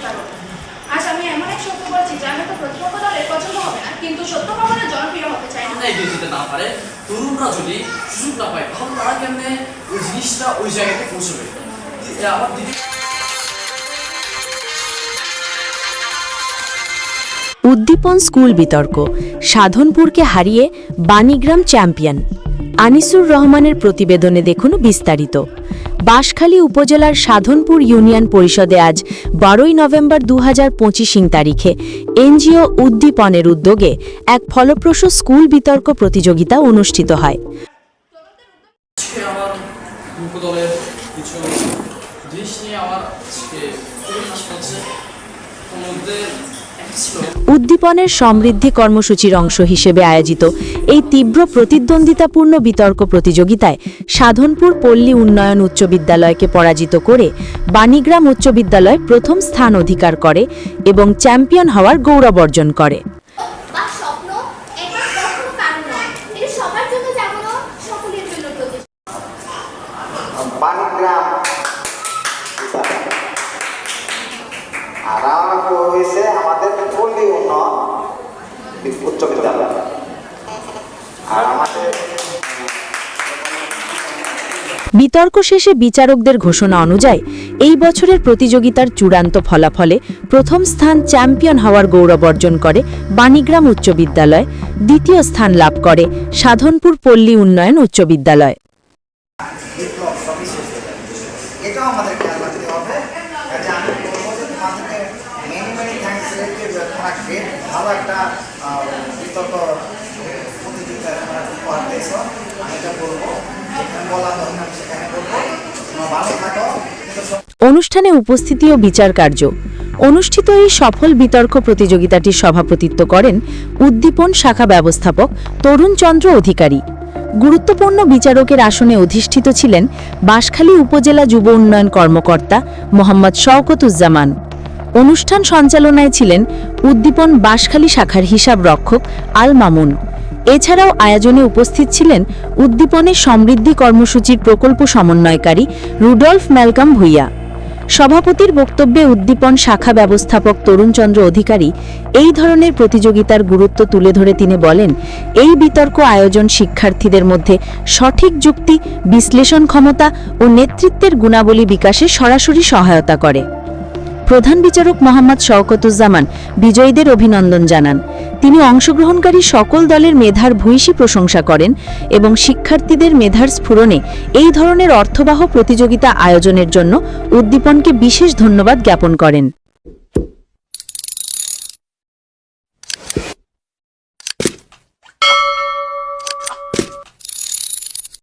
বিতর্ক আজ আমি এমন এক সত্য বলছি যা হয়তো প্রতিপক্ষ দলের পছন্দ হবে না কিন্তু সত্য কখনো জনপ্রিয় হতে চায় না। এগিয়ে যেতে না পারে তরুণরা যদি সুযোগ না পায় তখন তারা কেমনে ওই জিনিসটা ওই জায়গাতে পৌঁছবে? আমার দিদি উদ্দীপন স্কুল বিতর্ক। সাধনপুরকে হারিয়ে বাণীগ্রাম চ্যাম্পিয়ন। আনিসুর রহমানের প্রতিবেদনে দেখুন বিস্তারিত। বাঁশখালী উপজেলার সাধনপুর ইউনিয়ন পরিষদে আজ বারোই নভেম্বর দু ইং তারিখে এনজিও উদ্দীপনের উদ্যোগে এক ফলপ্রসূ স্কুল বিতর্ক প্রতিযোগিতা অনুষ্ঠিত হয়। জিনিস নিয়ে আমার উদ্দীপনের সমৃদ্ধি কর্মসূচির অংশ হিসেবে আয়োজিত এই তীব্র প্রতিদ্বন্দ্বিতাপূর্ণ বিতর্ক প্রতিযোগিতায় সাধনপুর পল্লী উন্নয়ন উচ্চ বিদ্যালয়কে পরাজিত করে বাণীগ্রাম উচ্চ বিদ্যালয় প্রথম স্থান অধিকার করে এবং চ্যাম্পিয়ন হওয়ার গৌরব অর্জন করে। বা স্বপ্ন এটা কখনো কারণ নয় এটা সবার জন্য যেমন সকলের জন্য প্রযোজ্য বাণীগ্রাম আর আমার হয়েছে আমাদের পল্লী উন্নয়ন উচ্চ বিদ্যালয় আর আমাদের বিতর্ক শেষে বিচারকদের ঘোষণা অনুযায়ী, এই বছরের প্রতিযোগিতার চূড়ান্ত ফলাফলে প্রথম স্থান চ্যাম্পিয়ন হওয়ার গৌরব অর্জন করে বাণীগ্রাম উচ্চ বিদ্যালয়, দ্বিতীয় স্থান লাভ করে সাধনপুর পল্লী উন্নয়ন উচ্চ বিদ্যালয়। একটা বিতর্ক উপহার দিয়েছ আমি এটা বলব যেখানে অনুষ্ঠানে উপস্থিতি ও বিচার কার্য। অনুষ্ঠিত এই সফল বিতর্ক প্রতিযোগিতাটির সভাপতিত্ব করেন উদ্দীপন শাখা ব্যবস্থাপক তরুণ চন্দ্র অধিকারী। গুরুত্বপূর্ণ বিচারকের আসনে অধিষ্ঠিত ছিলেন বাঁশখালী উপজেলা যুব উন্নয়ন কর্মকর্তা মোহাম্মদ শওকতুজ্জামান। অনুষ্ঠান সঞ্চালনায় ছিলেন উদ্দীপন বাঁশখালী শাখার হিসাব রক্ষক আল মামুন। এছাড়াও আয়োজনে উপস্থিত ছিলেন উদ্দীপনের সমৃদ্ধি কর্মসূচির প্রকল্প সমন্বয়কারী রুডলফ ম্যালকাম ভুইয়া। সভাপতির বক্তব্যে উদ্দীপন শাখা ব্যবস্থাপক তরুণচন্দ্র অধিকারী এই ধরনের প্রতিযোগিতার গুরুত্ব তুলে ধরে তিনি বলেন, এই বিতর্ক আয়োজন শিক্ষার্থীদের মধ্যে সঠিক যুক্তি, বিশ্লেষণ ক্ষমতা ও নেতৃত্বের গুণাবলী বিকাশে সরাসরি সহায়তা করে। প্রধান বিচারক মোহাম্মদ শওকতুজ্জামান বিজয়ীদের অভিনন্দন জানান। তিনি অংশগ্রহণকারী সকল দলের মেধার ভূয়সী প্রশংসা করেন এবং শিক্ষার্থীদের মেধার স্ফুরণে এই ধরনের অর্থবাহ প্রতিযোগিতা আয়োজনের জন্য উদ্দীপনকে বিশেষ ধন্যবাদ জ্ঞাপন করেন।